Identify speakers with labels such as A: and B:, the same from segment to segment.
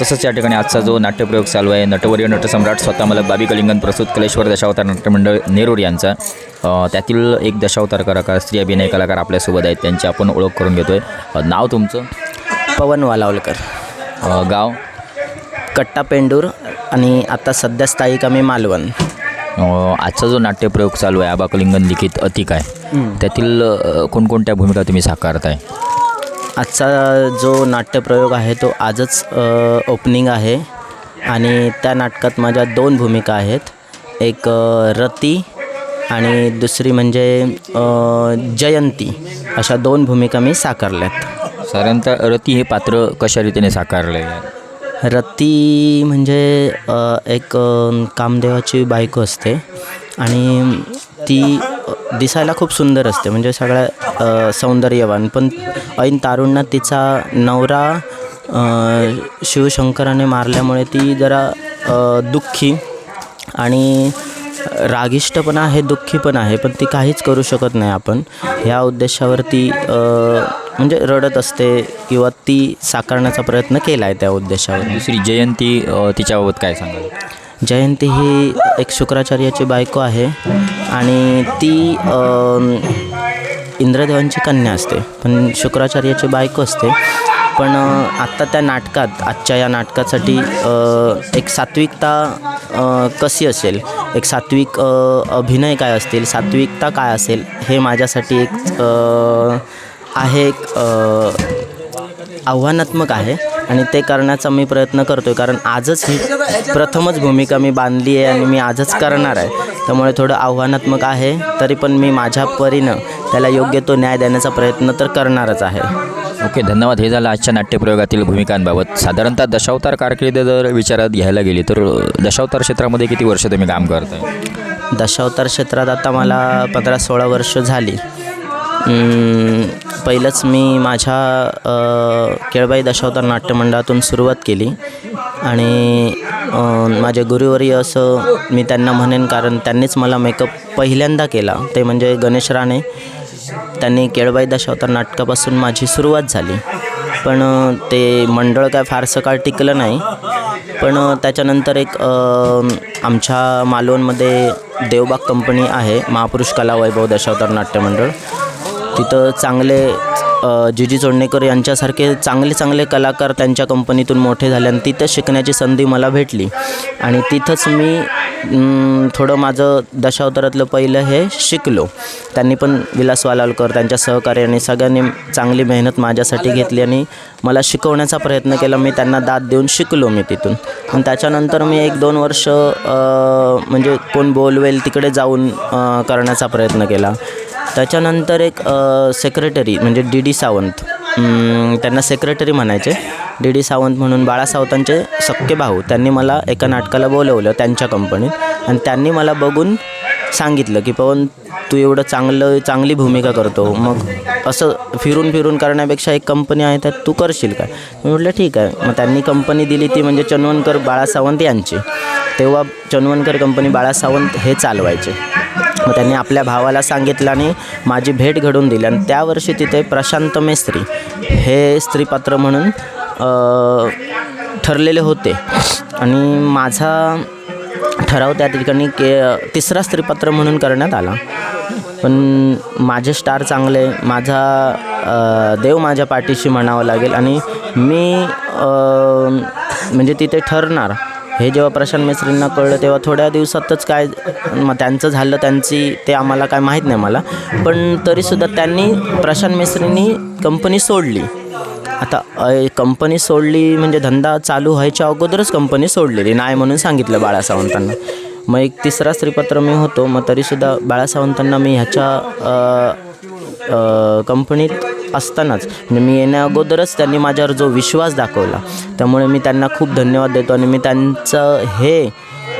A: तसंच या ठिकाणी आजचा जो नाट्यप्रयोग चालू आहे नटवर्य नटसम्राट स्वतः मला बाबी कलिंगन प्रस्तुत कलेश्वर दशावतार नाट्यमंडळ नेरूर यांचा. त्यातील एक दशावतार कलाकार स्त्री अभिनय कलाकार आपल्यासोबत आहेत त्यांची आपण ओळख करून घेतो आहे नाव तुमचं?
B: पवन वालावलकर.
A: गाव?
B: कट्टा पेंडूर आणि आता सध्या स्थायिक आम्ही मालवण.
A: आजचा जो नाट्यप्रयोग चालू आहे आबा कलिंगन लिखित अतिक आहे. त्यातील कोणकोणत्या भूमिका तुम्ही साकारताय?
B: आजचा जो नाट्यप्रयोग आहे तो आजच ओपनिंग आहे. आणि त्या नाटकात माझ्या दोन भूमिका आहेत. एक रती आणि दुसरी म्हणजे जयंती. अशा दोन भूमिका मी साकारल्यात.
A: साधारणतः रती हे पात्र कशा रीतीने साकारले? आहे
B: रती म्हणजे एक कामदेवाची बायको असते. आणि ती दिसायला खूप सुंदर असते. म्हणजे सगळ्या सौंदर्यवान. पण ऐन तारुणना तिचा नवरा शिवशंकराने मारल्यामुळे ती जरा दुःखी आणि रागिष्ट पण आहे दुःखी पण आहे. पण ती काहीच करू शकत नाही आपण. ह्या उद्देशावर ती म्हणजे रडत असते किंवा ती साकारण्याचा प्रयत्न केला आहे त्या उद्देशावर.
A: दुसरी जयंती तिच्याबाबत काय सांगाल?
B: जयंती ही एक शुक्राचार्याची बायको आहे आणि ती इंद्रदेवांची कन्या असते. पण शुक्राचार्याची बायको असते. पण आत्ता त्या नाटकात आजच्या या नाटकासाठी एक सात्विकता कशी असेल? एक सात्विक अभिनय काय असतील? सात्विकता काय असेल? हे माझ्यासाठी एक आहे एक आव्हानात्मक आहे. आणि ते करण्याचा मी प्रयत्न करतो आहे कारण आजच ही प्रथमच भूमिका मी बांधली आहे आणि मी आजच करणार आहे. त्यामुळे थोडं आव्हानात्मक आहे तरी पण मी माझ्या परीनं त्याला योग्य तो न्याय देण्याचा प्रयत्न तर करणारच आहे.
A: ओके धन्यवाद. हे झालं आजच्या नाट्यप्रयोगातील भूमिकांबाबत. साधारणतः दशावतार कारकीर्द जर विचारात घ्यायला गेली तर दशावतार क्षेत्रामध्ये किती वर्ष तुम्ही काम करताय?
B: दशावतार क्षेत्रात आता मला पंधरा सोळा वर्ष झाली. पहिलंच मी माझ्या केळबाई दशावतार नाट्यमंडळातून सुरुवात केली. आणि माझे गुरुवर्य असं मी त्यांना म्हणेन कारण त्यांनीच मला मेकअप पहिल्यांदा केला. ते म्हणजे गणेश राणे. त्यांनी केळबाई दशावतार नाटकापासून माझी सुरुवात झाली. पण ते मंडळ काय फारसं काळ टिकलं नाही. पण त्याच्यानंतर एक आमच्या मालवणमध्ये देवबाग कंपनी आहे महापुरुष कला वैभव दशावतार नाट्यमंडळ. तिथं चांगले जुजी जिजी चोडणेकर यांच्यासारखे चांगले चांगले कलाकार त्यांच्या कंपनीतून मोठे झाले आणि तिथं शिकण्याची संधी मला भेटली. आणि तिथंच मी थोडं माझं दशावतारातलं पहिलं हे शिकलो. त्यांनी पण विलास वालावलकर त्यांच्या सहकार्याने सगळ्यांनी चांगली मेहनत माझ्यासाठी घेतली आणि मला शिकवण्याचा प्रयत्न केला. मी त्यांना दाद देऊन शिकलो मी तिथून. आणि त्याच्यानंतर मी एक दोन वर्ष म्हणजे कोण बोलवेल तिकडे जाऊन करण्याचा प्रयत्न केला. त्याच्यानंतर एक सेक्रेटरी म्हणजे डी डी सावंत. त्यांना सेक्रेटरी म्हणायचे. डी डी सावंत म्हणून बाळा सावंतांचे सख्खे भाऊ. त्यांनी मला एका नाटकाला बोलवलं त्यांच्या कंपनीत आणि त्यांनी मला बघून सांगितलं की पवन तू एवढं चांगलं चांगली भूमिका करतो. मग असं फिरून फिरून करण्यापेक्षा एक कंपनी आहे त्यात तू करशील काय? मी म्हटलं ठीक आहे. मग त्यांनी कंपनी दिली ती म्हणजे चन्वनकर बाळा सावंत यांची. तेव्हा चन्वनकर कंपनी बाळा सावंत हे चालवायचे. मग त्यांनी आपल्या भावाला सांगितलं आणि माझी भेट घडून दिली. आणि त्या वर्षी तिथे प्रशांत मेस्त्री हे स्त्रीपात्र म्हणून ठरलेले होते. आणि माझा ठराव त्या ठिकाणी के तिसरा स्त्रीपात्र म्हणून करण्यात आला. पण माझे स्टार चांगले माझा देव माझ्या पाठीशी म्हणावं लागेल आणि मी म्हणजे तिथे ठरणार. हे जेव्हा प्रशांत मिस्त्रींना कळलं तेव्हा थोड्या दिवसातच काय मग त्यांचं झालं त्यांची ते आम्हाला काय माहीत नाही मला. पण तरीसुद्धा त्यांनी प्रशांत मिस्त्रींनी कंपनी सोडली. आता कंपनी सोडली म्हणजे धंदा चालू व्हायच्या अगोदरच कंपनी सोडलेली नाही म्हणून सांगितलं बाळा सावंतांना मग एक तिसरा स्त्रीपत्र मी होतो मग तरीसुद्धा बाळासावंतांना मी ह्याच्या कंपनीत असतानाच. म्हणजे मी येण्या अगोदरच त्यांनी माझ्यावर जो विश्वास दाखवला. त्यामुळे मी त्यांना खूप धन्यवाद देतो. आणि मी त्यांचं हे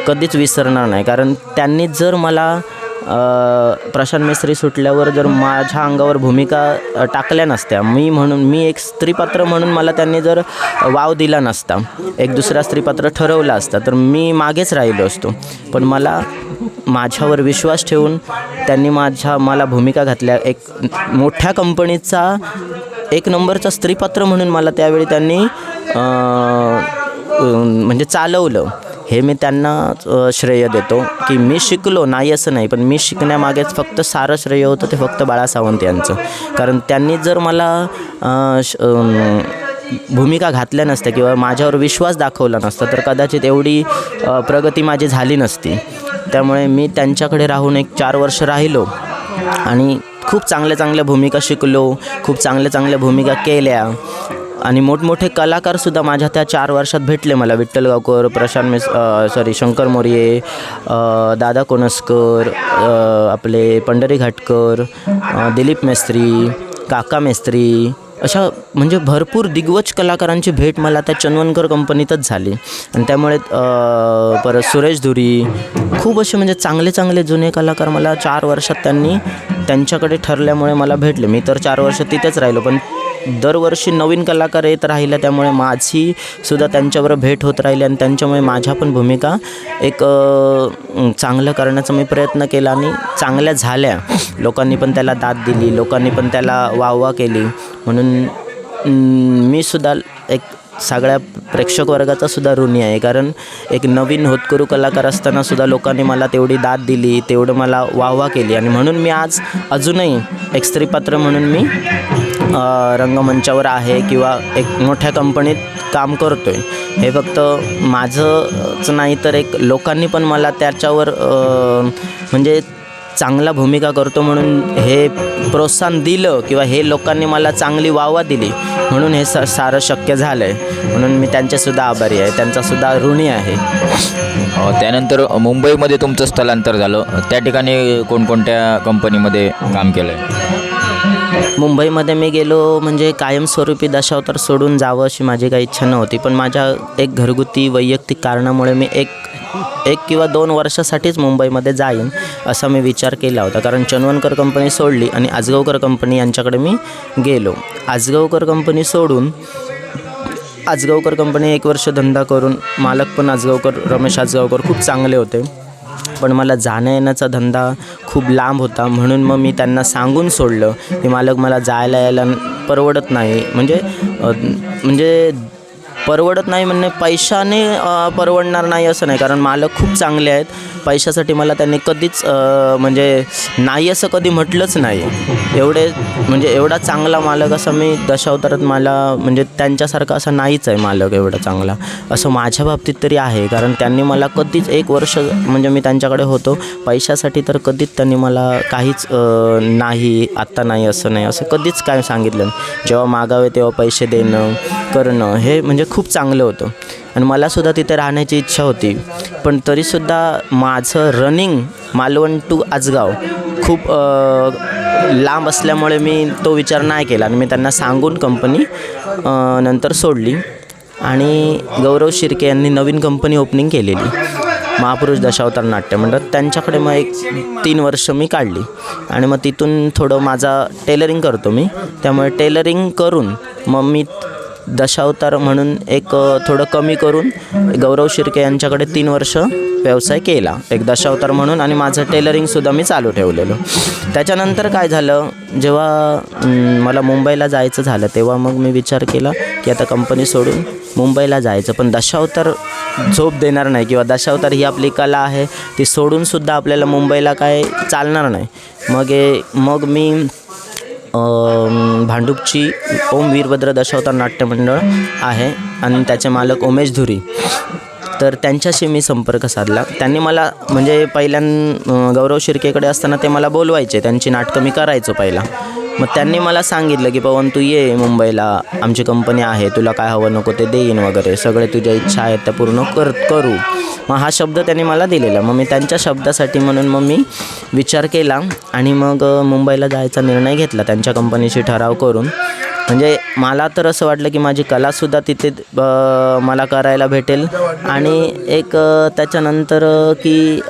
B: कधीच विसरणार नाही. कारण त्यांनी जर मला प्रशांत मिस्त्री सुटल्यावर जर माझ्या अंगावर भूमिका टाकल्या नसत्या मी म्हणून मी एक स्त्रीपात्र म्हणून मला त्यांनी जर वाव दिला नसता एक दुसरा स्त्रीपात्र ठरवला असता तर मी मागेच राहिलो असतो. पण मला माझ्यावर विश्वास ठेवून त्यांनी माझ्या मला भूमिका घातल्या. एक मोठ्या कंपनीचा एक नंबरचा स्त्रीपात्र म्हणून मला त्यावेळी त्यांनी म्हणजे चालवलं. हे मी त्यांना श्रेय देतो की मी शिकलो नाही असं नाही पण मी शिकण्यामागेच फक्त सारं श्रेय होतं ते फक्त बाळा सावंत यांचं. कारण त्यांनी जर मला श- भूमिका घातल्या नसत्या किंवा माझ्यावर विश्वास दाखवला नसता तर कदाचित एवढी प्रगती माझी झाली नसती. त्यामुळे मी त्यांच्याकडे राहून एक चार वर्ष राहिलो आणि खूप चांगल्या चांगल्या भूमिका शिकलो खूप चांगल्या चांगल्या भूमिका केल्या. आणि मोठमोठे कलाकारसुद्धा माझ्या त्या चार वर्षात भेटले मला. विठ्ठल गावकर प्रशांत मिस सॉरी शंकर मोर्ये दादा कोणस्कर आपले पंढरी घाटकर दिलीप मेस्त्री काका मेस्त्री अशा म्हणजे भरपूर दिग्गज कलाकारांची भेट मला त्या चनवनकर कंपनीतच झाली. आणि त्यामुळे परत सुरेश धुरी खूप असे म्हणजे चांगले चांगले जुने कलाकार मला चार वर्षात त्यांनी त्यांच्याकडे ठरल्यामुळे मला भेटले. मी तर चार वर्ष तिथेच राहिलो पण दरवर्षी नवीन कलाकार येत राहिला त्यामुळे माझी सुद्धा त्यांच्यावर भेट होत राहिली आणि त्यांच्यामुळे माझ्या पण भूमिका एक चांगलं करण्याचा मी प्रयत्न केला आणि चांगल्या झाल्या. लोकांनी पण त्याला दाद दिली लोकांनी पण त्याला वाहवा केली. म्हणून मी सुद्धा एक सगळ्या प्रेक्षक वर्गाचा सुद्धा ऋणी आहे. कारण एक नवीन होतकरू कलाकार असताना सुद्धा लोकांनी मला तेवढी दाद दिली तेवढं मला वाहवा केली. आणि म्हणून मी आज अजूनही एक स्त्रीपात्र म्हणून मी रंगमंचावर आहे किंवा एक मोठ्या कंपनीत काम करतो आहे हे फक्त माझंच नाही तर एक लोकांनी पण मला त्याच्यावर म्हणजे चांगला भूमिका करतो म्हणून हे प्रोत्साहन दिलं किंवा हे लोकांनी मला चांगली वावा दिली म्हणून हे स सारं शक्य झालं आहे म्हणून मी त्यांचेसुद्धा आभारी आहे. त्यांचासुद्धा ऋणी आहे.
A: त्यानंतर मुंबईमध्ये तुमचं स्थलांतर झालं. त्या ठिकाणी कोणकोणत्या कंपनीमध्ये काम केलं आहे
B: मुंबईमध्ये मी गेलो म्हणजे कायमस्वरूपी दशावतार सोडून जावं अशी माझी काही इच्छा नव्हती. पण माझ्या एक घरगुती वैयक्तिक कारणामुळे मी एक एक किंवा दोन वर्षासाठीच मुंबईमध्ये जाईन असा मी विचार केला होता. कारण चनवणकर कंपनी सोडली आणि आजगावकर कंपनी यांच्याकडे मी गेलो. आजगावकर कंपनी सोडून आजगावकर कंपनी एक वर्ष धंदा करून मालक पण आजगावकर रमेश आजगावकर खूप चांगले होते. पण मला जाण्या येण्याचा धंदा खूप लांब होता. म्हणून मग मी त्यांना सांगून सोडलं. की मालक मला जायला यायला परवडत नाही. म्हणजे म्हणजे परवडत नाही म्हणणे पैशाने परवडणार नाही असं नाही. कारण मालक खूप चांगले आहेत. पैशासाठी मला त्यांनी कधीच म्हणजे नाही असं कधी म्हटलंच नाही. एवढे म्हणजे एवढा चांगला मालक असं मी दशावतारात मला म्हणजे त्यांच्यासारखा असा नाहीच आहे मालक एवढा चांगला. असं माझ्या बाबतीत तरी आहे. कारण त्यांनी मला कधीच एक वर्ष म्हणजे मी त्यांच्याकडे होतो. पैशासाठी तर कधीच त्यांनी मला काहीच नाही आत्ता नाही असं नाही असं कधीच काय सांगितलं जेव्हा मागावे तेव्हा पैसे देणं करणं हे म्हणजे खूप चांगलं होतं. आणि मलासुद्धा तिथे राहण्याची इच्छा होती. पण तरीसुद्धा माझं रनिंग मालवण टू आजगाव खूप लांब असल्यामुळे मी तो विचार नाही केला. आणि मी त्यांना सांगून कंपनी नंतर सोडली. आणि गौरव शिर्के यांनी नवीन कंपनी ओपनिंग केलेली. महापुरुष दशावतार नाट्य म्हणतात त्यांच्याकडे मग एक तीन वर्ष मी काढली. आणि मग तिथून थोडं माझा टेलरिंग करतो मी. त्यामुळे टेलरिंग करून मग मी दशावतार म्हणून एक थोडं कमी करून गौरव शिर्के यांच्याकडे तीन वर्ष व्यवसाय केला. एक दशावतार म्हणून आणि माझं टेलरिंगसुद्धा मी चालू ठेवलेलं. त्याच्यानंतर काय झालं जेव्हा मला मुंबईला जायचं झालं तेव्हा मग मी विचार केला की आता कंपनी सोडून मुंबईला जायचं. पण दशावतार झोप देणार नाही किंवा दशावतार ही आपली कला आहे ती सोडूनसुद्धा आपल्याला मुंबईला काय चालणार नाही. मग हे मग मी भांडूपची ओम वीरभद्र दशावतार नाट्यमंडळ आहे आणि त्याचे मालक उमेश धुरी. तर त्यांच्याशी मी संपर्क साधला. त्यांनी मला म्हणजे पहिल्यां गौरव शिर्केकडे असताना ते मला बोलवायचे. त्यांची नाटकं मी करायचो पहिला. मग त्यांनी मला सांगितलं की पवन तू ये मुंबईला. आमची कंपनी आहे. तुला काय हवं नको ते देईन वगैरे. सगळे तुझ्या इच्छा आहेत त्या पूर्ण कर करू. मग हा शब्द त्यांनी मला दिलेला. मग मी त्यांच्या शब्दासाठी म्हणून मग मी विचार केला आणि मग मुंबईला जायचा निर्णय घेतला त्यांच्या कंपनीशी ठराव करून. म्हणजे मला तर असं वाटलं की माझी कलासुद्धा तिथे मला करायला भेटेल. आणि एक त्याच्यानंतर की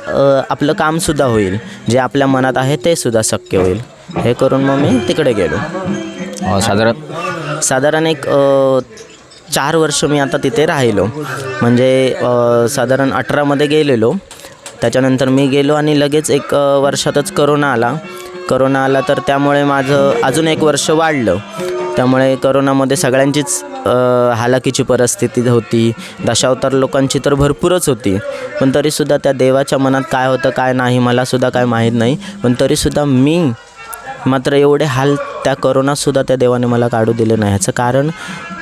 B: आपलं कामसुद्धा होईल. जे आपल्या मनात आहे ते सुद्धा शक्य होईल. हे करून मग मी तिकडे गेलो.
A: अ, साधारण?
B: साधारण एक चार वर्ष मी आता तिथे राहिलो. म्हणजे साधारण अठरामध्ये गेलेलो. त्याच्यानंतर मी गेलो आणि लगेच एक वर्षातच करोना आला. करोना आला तर त्यामुळे माझं अजून एक वर्ष वाढलं. त्यामुळे करोनामध्ये सगळ्यांचीच हालाकीची परिस्थिती होती. दशावतार लोकांची तर भरपूरच होती. पण तरीसुद्धा त्या देवाच्या मनात काय होतं काय नाही मलासुद्धा काय माहीत नाही. पण तरीसुद्धा मी मात्र एवढे हाल त्या करोनासुद्धा त्या देवाने मला काढू दिले नाही. ह्याचं कारण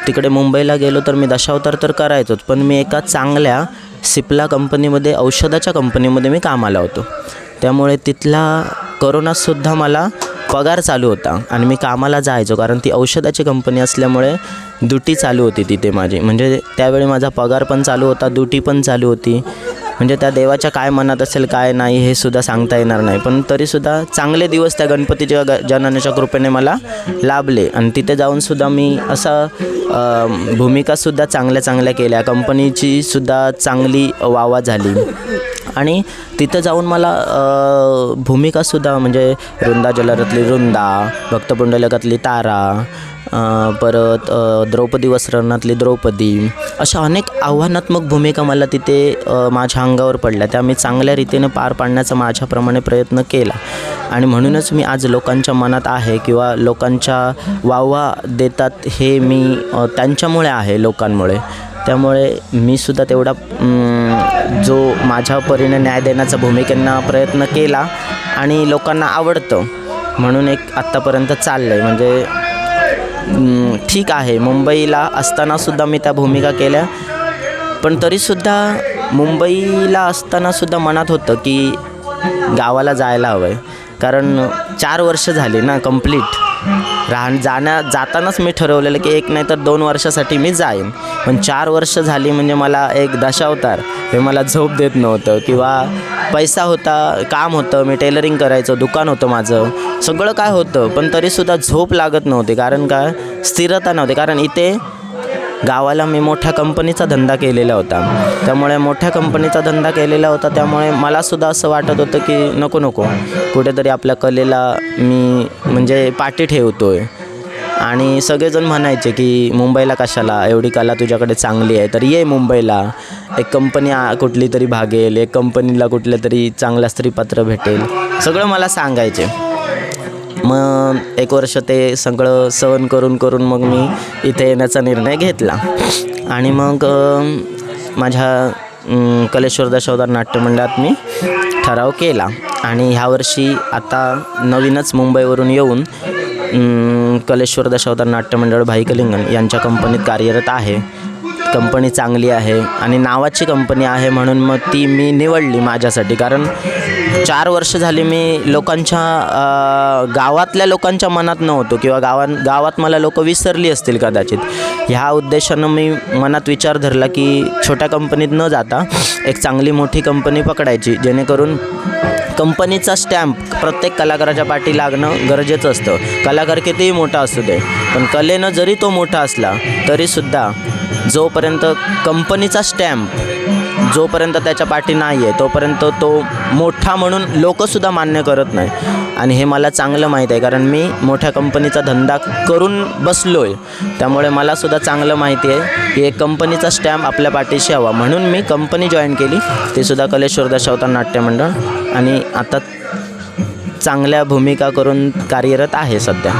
B: तिकडे मुंबईला गेलो तर मी दशावतार तर करायचोच. पण मी एका चांगल्या सिप्ला कंपनीमध्ये औषधाच्या कंपनीमध्ये मी कामाला होतो. त्यामुळे तिथला करोनासुद्धा मला पगार चालू होता आणि मी कामाला जायचो कारण ती औषधाची कंपनी असल्यामुळे ड्युटी चालू होती तिथे माझी. म्हणजे त्यावेळी माझा पगार पण चालू होता ड्युटी पण चालू होती. म्हणजे त्या देवाच्या काय मनात असेल काय नाही हे सुद्धा सांगता येणार नाही. पण तरीसुद्धा चांगले दिवस त्या गणपतीच्या ग जननाच्या कृपेने मला लाभले. आणि तिथे जाऊनसुद्धा मी असा भूमिकासुद्धा चांगल्या चांगल्या केल्या. कंपनीची सुद्धा चांगली वावा झाली. आणि तिथं जाऊन मला भूमिकासुद्धा म्हणजे वृंदा जलरातली रुंदा भक्तपुंडलकातली तारा परत द्रौपदी वस्त्रणातली द्रौपदी अशा अनेक आव्हानात्मक भूमिका मला तिथे माझ्या अंगावर पडल्या. त्या मी चांगल्या रीतीने पार पाडण्याचा माझ्याप्रमाणे प्रयत्न केला. आणि म्हणूनच मी आज लोकांच्या मनात आहे किंवा लोकांच्या वाववा देतात हे मी त्यांच्यामुळे आहे लोकांमुळे. त्यामुळे मी सुद्धा तेवढा जो माझ्या परीने न्याय देण्याचा भूमिकेंना प्रयत्न केला आणि लोकांना आवडतं म्हणून एक आत्तापर्यंत चाललं आहे म्हणजे ठीक आहे. मुंबईला असतानासुद्धा मी त्या भूमिका केल्या. पण तरीसुद्धा मुंबईला असतानासुद्धा मनात होतं की गावाला जायला हवं आहे कारण चार वर्ष झाली ना कंप्लीट राहण जाण्या जातानाच मी ठरवलेलं की एक नाही तर दोन वर्षासाठी मी जाईन. पण चार वर्ष झाली म्हणजे मला एक दशावतार हे मला झोप देत नव्हतं किंवा पैसा होता काम होतं मी टेलरिंग करायचं दुकान होतं माझं. सगळं काय होतं पण तरीसुद्धा झोप लागत नव्हती. कारण काय स्थिरता नव्हती. कारण इथे गावाला मी मोठ्या कंपनीचा धंदा केलेला होता. त्यामुळे मोठ्या कंपनीचा धंदा केलेला होता. त्यामुळे मलासुद्धा असं वाटत होतं की नको नको. कुठेतरी आपल्या कलेला मी म्हणजे पाठी ठेवतो आहे आणि सगळेजण म्हणायचे की मुंबईला कशाला? एवढी कला तुझ्याकडे चांगली आहे. तर ये मुंबईला. एक कंपनी आ- कुठली तरी भागेल. एक कंपनीला कुठल्या तरी चांगलं स्त्रीपत्र भेटेल. सगळं मला सांगायचे. मग एक वर्ष ते सगळं सहन करून करून मग मी इथे येण्याचा निर्णय घेतला. आणि मग माझ्या कलेश्वर दशावतार नाट्यमंडळात मी ठराव केला. आणि ह्यावर्षी आता नवीनच मुंबईवरून येऊन कलेश्वर दशावतार नाट्यमंडळ भाई कलिंगन यांच्या कंपनीत कार्यरत आहे. कंपनी चांगली आहे आणि नावाची कंपनी आहे म्हणून मग ती मी निवडली माझ्यासाठी. कारण चार वर्ष झाली मी लोकांच्या गावातल्या लोकांच्या मनात नव्हतो किंवा गावां गावात मला लोक विसरली असतील कदाचित. ह्या उद्देशानं मी मनात विचार धरला की छोट्या कंपनीत न जाता एक चांगली मोठी कंपनी पकडायची जेणेकरून कंपनीचा स्टॅम्प प्रत्येक कलाकाराच्या पाठी लागणं गरजेचं असतं. कलाकार कितीही मोठा असू दे पण कलेनं जरी तो मोठा असला तरीसुद्धा जोपर्यंत कंपनीचा स्टॅम्प जोपर्यंत त्याच्या पाठी नाही आहे तोपर्यंत तो मोठा म्हणून लोकंसुद्धा मान्य करत नाही. आणि हे मला चांगलं माहीत आहे कारण मी मोठ्या कंपनीचा धंदा करून बसलो आहे त्यामुळे मलासुद्धा चांगलं माहिती आहे की एक कंपनीचा स्टॅम्प आपल्या पाठीशी हवा. म्हणून मी कंपनी जॉईन केली ते सुद्धा कलेश्वर दशावतार नाट्यमंडळ. आणि आता चांगल्या भूमिका करून कार्यरत आहे सध्या.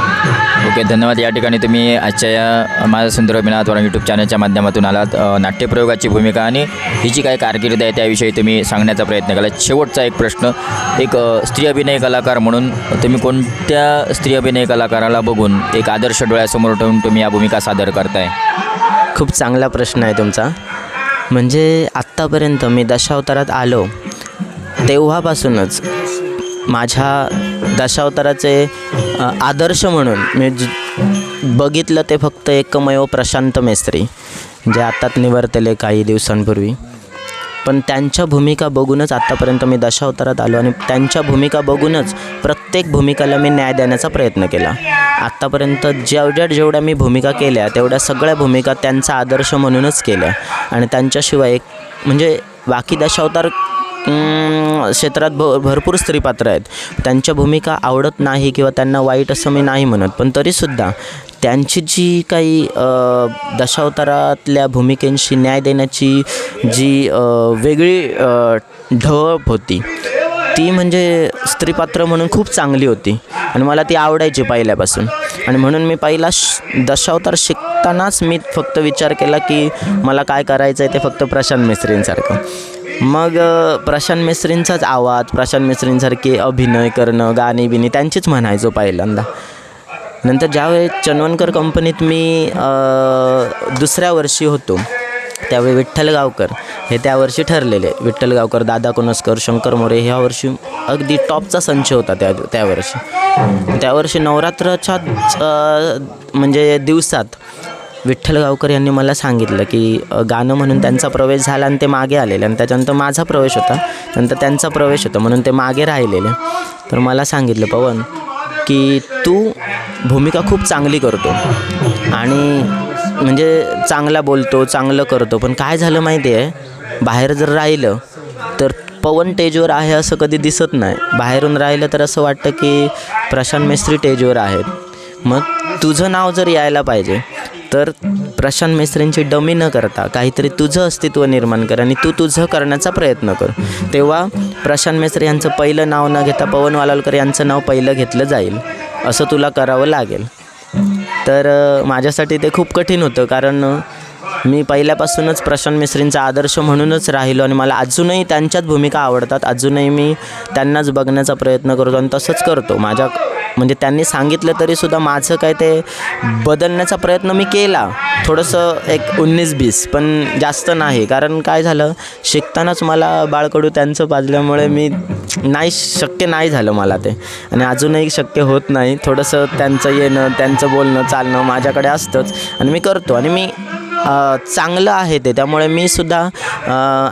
A: ओके धन्यवाद. या ठिकाणी तुम्ही आजच्या या माझा सुंदर अभिनाथवर यूट्यूब चॅनलच्या माध्यमातून आलात. नाट्यप्रयोगाची भूमिका आणि ही जी काही कारकीर्द आहे त्याविषयी तुम्ही सांगण्याचा प्रयत्न केला. शेवटचा एक प्रश्न एक स्त्री अभिनय कलाकार म्हणून तुम्ही कोणत्या स्त्री अभिनय कलाकाराला बघून एक आदर्श डोळ्यासमोर ठेवून तुम्ही या भूमिका सादर करताय?
B: खूप चांगला प्रश्न आहे तुमचा. म्हणजे आत्तापर्यंत मी दशावतारात आलो तेव्हापासूनच माझ्या दशावताराचे आदर्श म्हणून मी बघितलं ते फक्त एकमेव प्रशांत मेस्त्री जे आत्ताच निवर्तले काही दिवसांपूर्वी. पण त्यांच्या भूमिका बघूनच आत्तापर्यंत मी दशावतारात आलो आणि त्यांच्या भूमिका बघूनच प्रत्येक भूमिकाला मी न्याय देण्याचा प्रयत्न केला. आत्तापर्यंत जेवढ्या जेवढ्या मी भूमिका केल्या तेवढ्या सगळ्या भूमिका त्यांचा आदर्श म्हणूनच केल्या. आणि त्यांच्याशिवाय एक म्हणजे बाकी दशावतार क्षेत्रात भ भरपूर स्त्रीपात्र आहेत. त्यांच्या भूमिका आवडत नाही किंवा त्यांना वाईट असं मी नाही म्हणत. पण तरीसुद्धा त्यांची जी काही दशावतारातल्या भूमिकेंशी न्याय देण्याची जी वेगळी ढप होती ती म्हणजे स्त्रीपात्र म्हणून खूप चांगली होती आणि मला ती आवडायची पहिल्यापासून. आणि म्हणून मी पहिला श दशावतार शिकतानाच मी फक्त विचार केला की मला काय करायचं आहे ते फक्त प्रशांत मिस्त्रींसारखं. मग प्रशांत मिस्त्रींचाच आवाज प्रशांत मिस्त्रींसारखे अभिनय करणं गाणी बिणी त्यांचीच म्हणायचो पहिल्यांदा. नंतर ज्यावेळेस चनवणकर कंपनीत मी दुसऱ्या वर्षी होतो त्यावेळी विठ्ठल गावकर हे त्या वर्षी ठरलेले. विठ्ठल गावकर दादा कोनसकर शंकर मोरे ह्या वर्षी अगदी टॉपचा संच होता त्या त्या वर्षी. त्या वर्षी नवरात्राच्या म्हणजे दिवसात विठ्ठल गावकर यांनी मला सांगितलं की गाणं म्हणून त्यांचा प्रवेश झाला आणि ते मागे आलेले आणि त्याच्यानंतर माझा प्रवेश होता. नंतर त्यांचा प्रवेश होता म्हणून ते मागे राहिलेले. तर मला सांगितलं पवन की तू भूमिका खूप चांगली करतो आणि म्हणजे चांगला बोलतो चांगलं करतो. पण काय झालं माहिती आहे? बाहेर जर राहिलं तर पवन टेजवर आहे असं कधी दिसत नाही. बाहेरून राहिलं तर असं वाटतं की प्रशांत मेस्त्री टेजवर आहेत. मग तुझं नाव जर यायला पाहिजे तर प्रशांत मेस्त्रींची डमी न करता काहीतरी तुझं अस्तित्व निर्माण कर आणि तू तुझं करण्याचा प्रयत्न कर. तेव्हा प्रशांत मेस्त्री यांचं पहिलं नाव न घेता पवन वालालकर यांचं नाव पहिलं घेतलं जाईल असं तुला करावं लागेल. तर माझ्यासाठी ते खूप कठीण होतं कारण मी पहिल्यापासूनच प्रशांत मिश्रींचा आदर्श म्हणूनच राहिलो आणि मला अजूनही त्यांच्याच भूमिका आवडतात. अजूनही मी त्यांनाच बघण्याचा प्रयत्न करतो आणि तसंच करतो. माझ्या म्हणजे त्यांनी सांगितलं तरीसुद्धा माझं काय ते बदलण्याचा प्रयत्न मी केला. थोडंसं एक उन्नीस बीस पण जास्त नाही. कारण काय झालं शिकतानाच मला बाळकडू त्यांचं पाजल्यामुळे मी नाही शक्य नाही झालं मला ते. आणि अजूनही शक्य होत नाही. थोडंसं त्यांचं येणं त्यांचं बोलणं चालणं माझ्याकडे असतंच. आणि मी करतो. आणि मी चांगलं आहे ते. त्यामुळे मी सुद्धा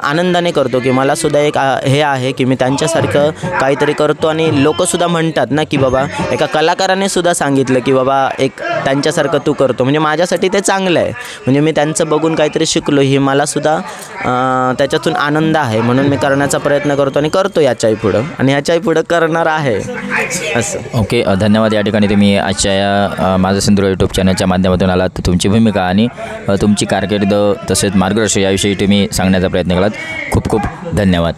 B: आनंदाने करतो की मला सुद्धा एक हे आहे की मी त्यांच्यासारखं काहीतरी करतो आणि लोकसुद्धा म्हणतात ना की बाबा एका कलाकाराने सुद्धा सांगितलं की बाबा एक त्यांच्यासारखं तू करतो. म्हणजे माझ्यासाठी ते चांगलं आहे. म्हणजे मी त्यांचं बघून काहीतरी शिकलो ही मला सुद्धा त्याच्यातून आनंद आहे. म्हणून मी करण्याचा प्रयत्न करतो आणि करतो याच्याही पुढं. आणि ह्याच्याही पुढं करणार आहे. असं.
A: ओके धन्यवाद. या ठिकाणी तुम्ही आजच्या या माझं सिंधुदुर्ग यूट्यूब चॅनलच्या माध्यमातून आलात. तर तुमची भूमिका आणि तुमची तुमची कारकीर्द तसेच मार्गदर्शन याविषयी तुम्ही सांगण्याचा प्रयत्न केलात. खूप खूप धन्यवाद.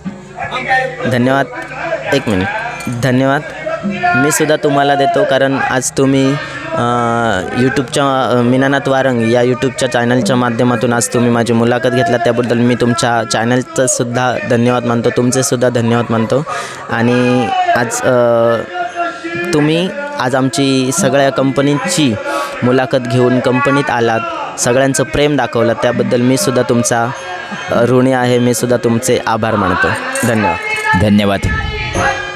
B: धन्यवाद. एक मिनिट. धन्यवाद. मी सुद्धा तुम्हाला देतो कारण आज तुम्ही यूट्यूबच्या मीनानाथ वारंग या यूट्यूबच्या चॅनलच्या माध्यमातून आज तुम्ही माझी मुलाखत घेतला त्याबद्दल मी तुमच्या चॅनलचं सुद्धा धन्यवाद मानतो. तुमचे सुद्धा धन्यवाद मानतो. आणि आज तुम्ही आज आमची सगळ्या कंपनीची मुलाखत घेऊन कंपनीत आलात. सगळ्यांचं प्रेम दाखवलं त्याबद्दल मी सुद्धा तुमचा ऋणी आहे मी सुद्धा तुमचे आभार मानतो. धन्यवाद.
A: धन्यवाद.